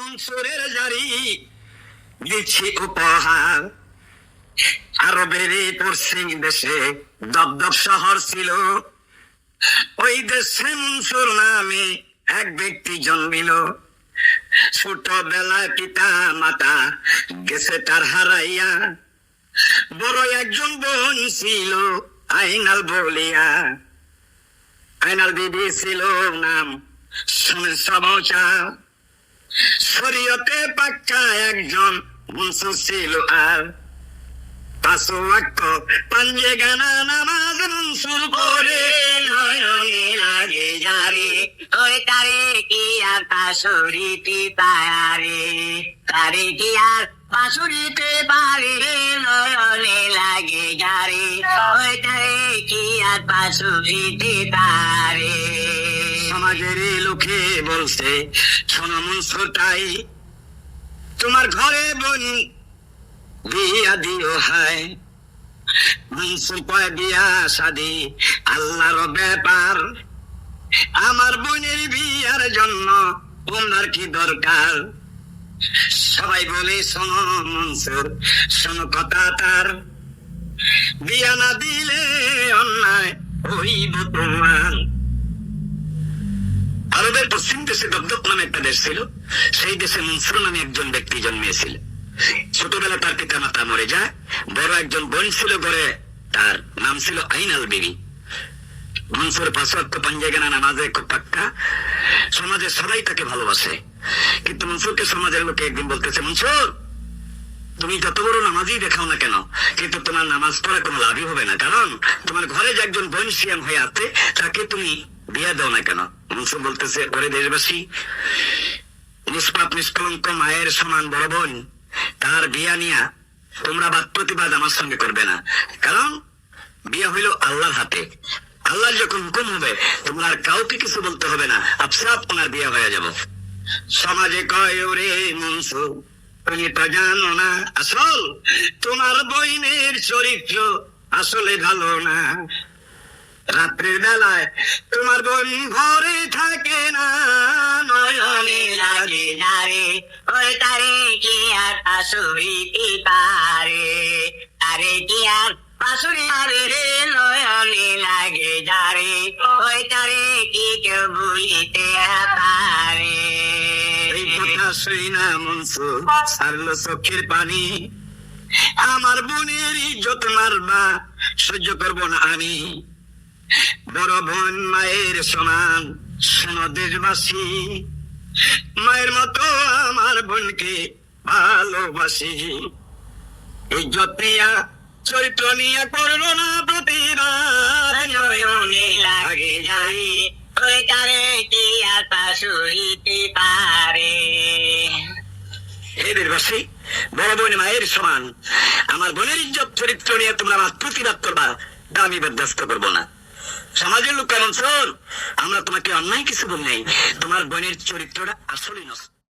মনসুরের জারি, দিচ্ছি উপহার। আরবের পশ্চিম দেশে দপদপ শহর ছিল। ওই দেশে নামে এক ব্যক্তি জন্মিল। পিতা মাতা গেছে তার হারাইয়া। বড় একজন বোন ছিল, আইনাল বলিয়া। আইনাল বিবি ছিল, নাম শুনে সমচা শরীয়তে পাক্কা একজন মনসুর ছিল আর ওয়াক্ত পাঞ্জে গানা নামাজ করে লাগে যারে ওই তারে কি আর পাশুরিতে পারে তারে কি আর পাশুরিতে পারে লাগে যারে ওই তারে কি আর পাশুরিতে পারে সমাজের লোকে বলছে, শোনো তোমার ঘরে বোন বিয়া দিও হায়। মনসুর কয়, বিয়া, শাদি, আল্লাহর ব্যাপার। আমার বোনের বিয়ার জন্য তোমার কি দরকার? সবাই বলে, শোনো মনসুর, শোনো কথা তার। বিয়া না দিলে অন্যায় হইব তোমার। আরবের পশ্চিম দেশে দগ্ধক নামে একটা দেশ ছিল, সেই দেশে মনসুর নামে একজন ব্যক্তি জন্মিয়েছিল। ছোটবেলা তার পিতা মাতা মরে যায়, বড় একজন বোন ছিল ঘরে, তার নাম ছিল আইনাল বিবি। মনসুর পাঁচওয়াক্ত পাঞ্জাগানা নামাজে খুব পাক্কা। সমাজে সবাই তাকে ভালোবাসে। কিন্তু মনসুরকে সমাজের লোকে একদিন বলতেছে, মনসুর, তুমি যত বড় নামাজই দেখাও না কেন? কিন্তু তোমার নামাজ পড়া কোনো লাভই হবে না। কারণ তোমার ঘরে যে একজন বোন সিয়াম হয়ে আছে, তাকে তুমি বিয়ে দাও না কেন? মনসুর বলতেছে, ওরে দেশবাসী নিষ্পাপ নিষ্কলঙ্ক মায়ের সমান বড় বোন, তার বিয়া নিয়া তোমরা বাদ প্রতিবাদ আমার সঙ্গে করবে না। কারণ বিয়ে হইল আল্লাহর হাতে। আল্লাহ যখন হুকুম হবে, তোমরা আর কাউকে কিছু বলতে হবে না। আপসাপ ওনার বিয়ে হয়ে যাব। সমাজে কয়, ওরে মনসুর, তুমি তো জানো না, আসল তোমার বইনের চরিত্র আসলে ভালো না। রাত্রের বেলায় তোমার বোন ঘরে থাকে না, নয়নে লাগে ওই তারে কি আর পাশুরিতে পারে? তারে কি আর পাশুরি আরে রে, নয়নে লাগে যারে। ওই তারে কি কেউ ভুলিতে পারে? চোখের পানি। আমার বোনের ইজ্জত মারবা, সহ্য করব না আমি। বড় বোন মায়ের সমান শোনো দেশবাসী। মায়ের মতো আমার বোনকে ভালোবাসি। ইজ্জত নিয়া চরিত্র নিয়ে করল না লাগে যারে ওই কি আর পারে? বড় বোন মায়ের সমান। আমার বোনের ইজ্জত চরিত্র নিয়ে তোমরা আমার প্রতিবাদ করবা তা আমি বরদাস্ত করব না। সমাজের লোক কেমন আমরা তোমাকে অন্যায় কিছু বলি নাই। তোমার বোনের চরিত্রটা আসলেই নষ্ট।